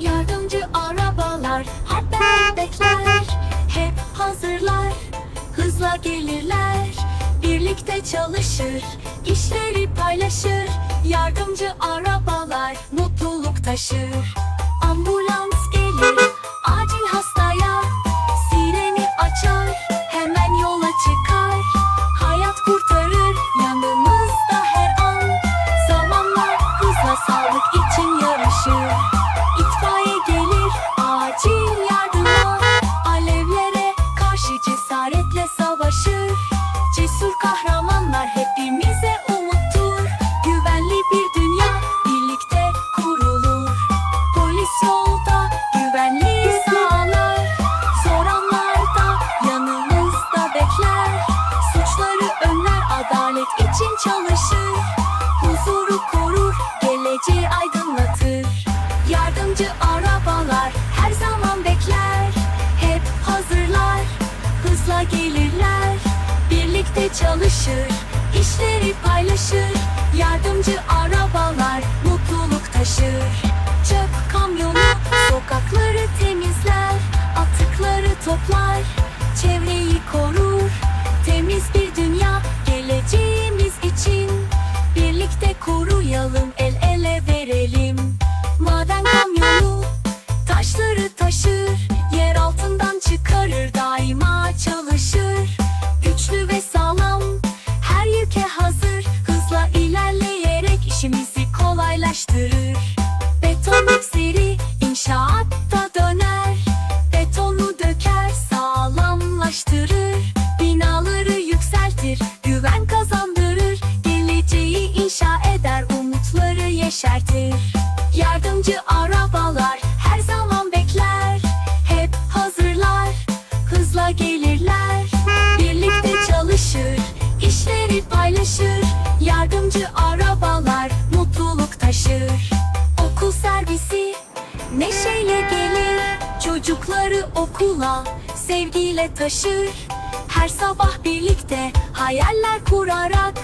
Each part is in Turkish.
Yardımcı arabalar hep bekler Hep hazırlar Hızla gelirler Birlikte çalışır işleri paylaşır Yardımcı arabalar mutluluk taşır cesaretle savaşır. Cesur kahramanlar gelirler Birlikte çalışır işleri paylaşır Yardımcı arabalar mutluluk taşır. Çöp kamyonu sokakları temizler Atıkları toplar çevreyi korur. Temiz bir dünya geleceğimiz için Birlikte koruyalım el ele verelim. Maden kamyonu taşları taşır Yer altından çıkarır daima çalışır Güçlü ve sağlam. Her yüke hazır Hızla ilerleyerek işimizi kolaylaştırır. Beton mikseri paylaşır Yardımcı arabalar mutluluk taşır. Okul servisi neşeyle gelir. Çocukları okula sevgiyle taşır. Her sabah birlikte hayaller kurarak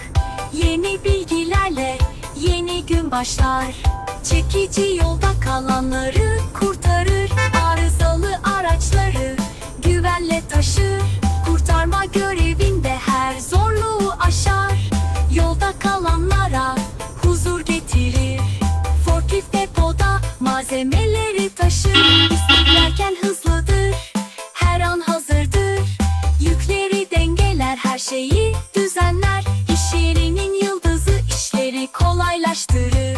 Yeni bilgilerle yeni gün başlar. Çekici yolda kalanları kurtarır. Arızalı araçları güvenle taşır malzemeleri taşır İsteklerken hızlıdır. Her an hazırdır. Yükleri dengeler her şeyi düzenler. İş yerinin yıldızı işleri kolaylaştırır